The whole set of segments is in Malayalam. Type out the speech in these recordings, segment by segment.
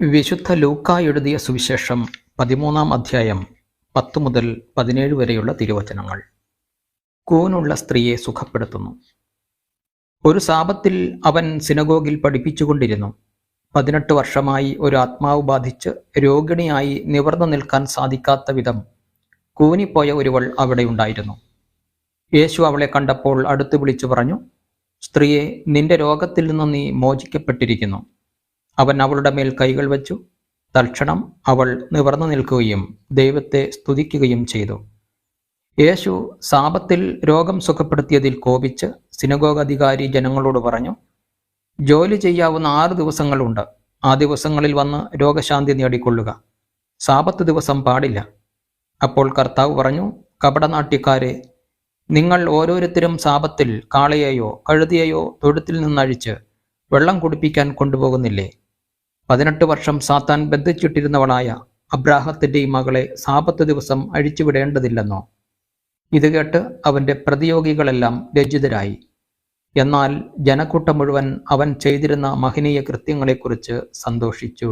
വിശുദ്ധ ലൂക്ക എഴുതിയ സുവിശേഷം പതിമൂന്നാം അധ്യായം പത്ത് മുതൽ പതിനേഴ് വരെയുള്ള തിരുവചനങ്ങൾ. കൂനുള്ള സ്ത്രീയെ സുഖപ്പെടുത്തുന്നു. ഒരു സാപത്തിൽ അവൻ സിനഗോഗിൽ പഠിപ്പിച്ചുകൊണ്ടിരുന്നു. പതിനെട്ട് വർഷമായി ഒരു ആത്മാവ് ബാധിച്ച് രോഗിണിയായി നിവർന്നു നിൽക്കാൻ സാധിക്കാത്ത വിധം കൂനിപ്പോയ ഒരുവൾ അവിടെ ഉണ്ടായിരുന്നു. യേശു അവളെ കണ്ടപ്പോൾ അടുത്തു വിളിച്ചു പറഞ്ഞു സ്ത്രീയെ നിന്റെ രോഗത്തിൽ നിന്ന് നീ മോചിക്കപ്പെട്ടിരിക്കുന്നു. അവൻ അവളുടെ മേൽ കൈകൾ വെച്ചു. തൽക്ഷണം അവൾ നിവർന്നു നിൽക്കുകയും ദൈവത്തെ സ്തുതിക്കുകയും ചെയ്തു. യേശു സാപത്തിൽ രോഗം സുഖപ്പെടുത്തിയതിൽ കോപിച്ച് സിനഗോഗ് അധികാരി ജനങ്ങളോട് പറഞ്ഞു ജോലി ചെയ്യാവുന്ന ആറ് ദിവസങ്ങളുണ്ട്. ആ ദിവസങ്ങളിൽ വന്ന് രോഗശാന്തി നേടിക്കൊള്ളുക. സാപത്ത് ദിവസം പാടില്ല അപ്പോൾ കർത്താവ് പറഞ്ഞു കപടനാട്യക്കാരെ നിങ്ങൾ ഓരോരുത്തരും സാപത്തിൽ കാളയെയോ കഴുതിയെയോ തൊഴുത്തിൽ നിന്നഴിച്ച് വെള്ളം കുടിപ്പിക്കാൻ കൊണ്ടുപോകുന്നില്ലേ? പതിനെട്ട് വർഷം സാത്താൻ ബന്ധിച്ചിട്ടിരുന്നവളായ അബ്രാഹത്തിന്റെ ഈ മകളെ സാപത്ത് ദിവസം അഴിച്ചുവിടേണ്ടതില്ലെന്നോ? ഇത് കേട്ട് അവന്റെ പ്രതിയോഗികളെല്ലാം രചിതരായി എന്നാൽ ജനക്കൂട്ടം മുഴുവൻ അവൻ ചെയ്തിരുന്ന മഹനീയ കൃത്യങ്ങളെക്കുറിച്ച് സന്തോഷിച്ചു.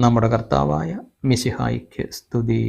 നമ്മുടെ കർത്താവായ മിശിഹായിക്ക് സ്തുതി.